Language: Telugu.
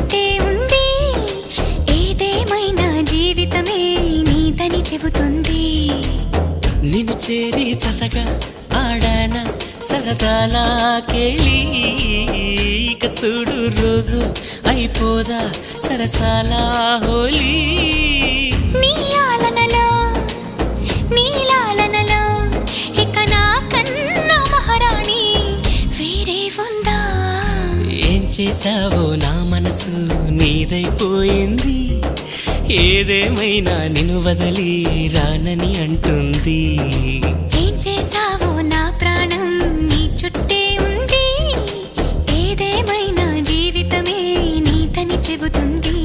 చుట్టే ఉంది. ఏదేమైనా జీవితమే నీదని చెబుతుంది. నిన్ను చేరి చతగా ఆడాన సరదాలా కేళి. ఇక చూడు రోజు అయిపోదా సరసాలా హోలీ నీ ఆలనలో నీ లాలనలో ఇక నా కన్నా మహారాణి వేరే ఉందా? చేసావో నా మనసు నీదైపోయింది. ఏదేమైనా నిన్ను వదిలి రానని అంటుంది. ఏం చేసావో నా ప్రాణం నీ చుట్టే ఉంది. ఏదేమైనా జీవితమే నీతని చెబుతుంది.